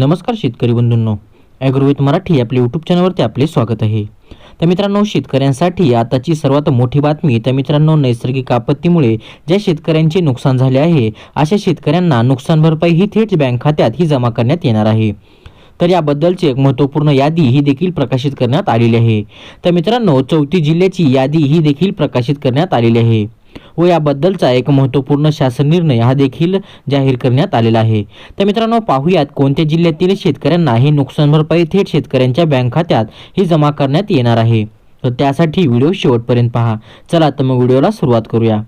नमस्कार शेतकरी बंधूंनो. ॲग्रोविथ मराठी आपल्या यूट्यूब चॅनलवरती आपले स्वागत आहे. तर मित्रांनो शेतकऱ्यांसाठी आताची सर्वात मोठी बातमी तर मित्रांनो नैसर्गिक आपत्तीमुळे ज्या शेतकऱ्यांचे नुकसान झाले आहे अशा शेतकऱ्यांना नुकसान भरपाई ही थेट बँक खात्यात ही जमा करण्यात येणार आहे. तर याबद्दलची एक महत्त्वपूर्ण यादी ही देखील प्रकाशित करण्यात आलेली आहे. तर मित्रांनो चौथी जिल्ह्याची यादी ही देखील प्रकाशित करण्यात आलेली आहे. व याबद्दलचा एक महत्त्वपूर्ण शासन निर्णय हा देखील जाहीर करण्यात आलेला आहे. तर मित्रांनो पाहूयात कोणत्या जिल्ह्यातील शेतकऱ्यांना ही नुकसान भरपाई थेट शेतकऱ्यांच्या बँक खात्यात ही जमा करण्यात येणार आहे? तर त्यासाठी व्हिडिओ शेवटपर्यंत पहा. चला तर मग व्हिडिओला सुरुवात करूया.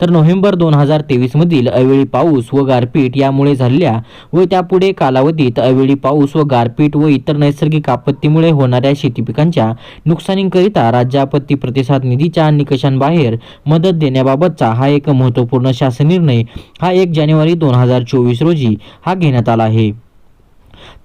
तर नोव्हेंबर दोन हजार तेवीसमधील अवेळी पाऊस व गारपीट यामुळे झालेल्या व त्यापुढे कालावधीत अवेळी पाऊस व गारपीट व इतर नैसर्गिक आपत्तीमुळे होणाऱ्या शेती पिकांच्या नुकसानीकरिता राज्य आपत्ती प्रतिसाद निधीच्या निकषांबाहेर मदत देण्याबाबतचा हा एक महत्त्वपूर्ण शासन निर्णय हा एक जानेवारी दोन हजार चोवीस रोजी हा घेण्यात आला आहे.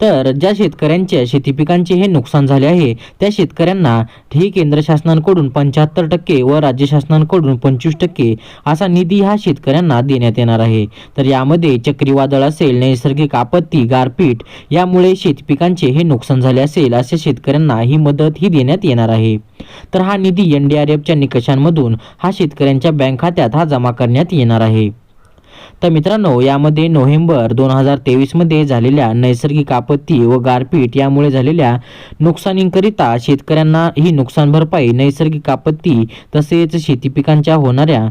तर ज्या शेतकऱ्यांच्या शेती पिकांचे हे नुकसान झाले आहे त्या शेतकऱ्यांना ही केंद्र शासनाकडून पंच्याहत्तर टक्के व राज्य शासनाकडून पंचवीस टक्के असा निधी हा शेतकऱ्यांना देण्यात येणार आहे. तर यामध्ये चक्रीवादळ असेल नैसर्गिक आपत्ती गारपीट यामुळे शेतपिकांचे हे नुकसान झाले असेल अशा शेतकऱ्यांना ही मदत ही देण्यात येणार आहे. तर हा निधी एन डी आर एफच्या निकषांमधून हा शेतकऱ्यांच्या बँक खात्यात हा जमा करण्यात येणार आहे. तर मित्रांनो यामध्ये नोव्हेंबर दोन हजार तेवीसमध्ये झालेल्या नैसर्गिक आपत्ती व गारपीट यामुळे झालेल्या नुकसानीकरिता शेतकऱ्यांना ही नुकसान भरपाई नैसर्गिक आपत्ती तसेच शेती पिकांच्या होणाऱ्या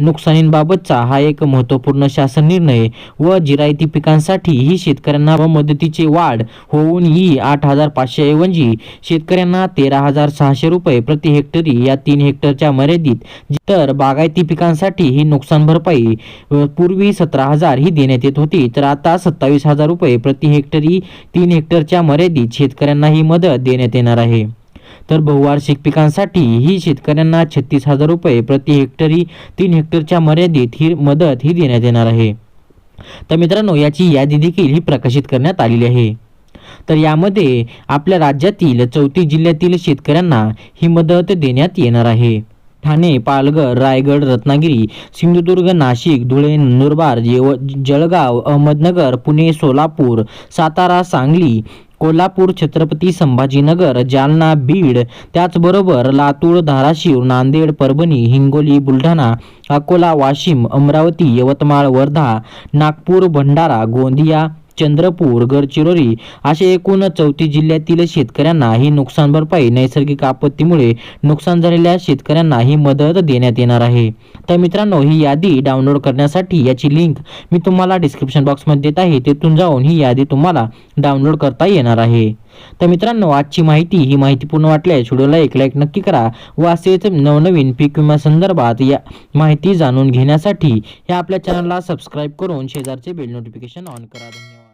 नुकसानींबाबतचा हा एक महत्त्वपूर्ण शासन निर्णय व जिरायती पिकांसाठी ही शेतकऱ्यांना व मदतीची वाढ होऊन ही आठ हजार पाचशे ऐवजी शेतकऱ्यांना तेरा हजार सहाशे रुपये प्रति हेक्टरी या तीन हेक्टरच्या मर्यादित तर बागायती पिकांसाठी ही नुकसान भरपाई पूर्वी सतरा हजार ही देण्यात येत होती तर आता सत्तावीस हजार रुपये प्रति हेक्टरी तीन हेक्टरच्या मर्यादित शेतकऱ्यांना ही मदत देण्यात येणार आहे. तर बहुवार्षिक पिकांसाठी ही शेतकऱ्यांना छत्तीस हजार रुपये प्रति हेक्टरी तीन हेक्टरच्या मर्यादित ही मदत ही देण्यात येणार आहे. तर मित्रांनो याची यादी देखील ही प्रकाशित करण्यात आलेली आहे. तर यामध्ये आपल्या राज्यातील चौतीस जिल्ह्यातील शेतकऱ्यांना ही मदत देण्यात येणार आहे. ठाणे पालघर रायगड रत्नागिरी सिंधुदुर्ग नाशिक धुळे नंदुरबार जेव जळगाव अहमदनगर पुणे सोलापूर सातारा सांगली कोल्हापूर छत्रपती संभाजीनगर जालना बीड त्याचबरोबर लातूर धाराशिव नांदेड परभणी हिंगोली बुलढाणा अकोला वाशिम अमरावती यवतमाळ वर्धा नागपूर भंडारा गोंदिया चंद्रपूर गडचिरोली असे एकूण चौतीस जिल्ह्यातील शेतकऱ्यांना ही नुकसान भरपाई नैसर्गिक आपत्तीमुळे नुकसान झालेल्या शेतकऱ्यांना ही मदत देण्यात येणार आहे. तर मित्रांनो ही यादी डाउनलोड करण्यासाठी याची लिंक मी तुम्हाला डिस्क्रिप्शन बॉक्समध्ये देत आहे. तेथून जाऊन ही यादी तुम्हाला डाउनलोड करता येणार आहे. तर मित्रांनो आजची माहिती ही माहितीपूर्ण वाटल्यास व्हिडिओला एक लाईक नक्की करा व असेच नवनवीन पीक विमा संदर्भात या माहिती जाणून घेण्यासाठी या आपल्या चॅनलला सबस्क्राईब करून शेजारचे बेल नोटिफिकेशन ऑन करा. धन्यवाद.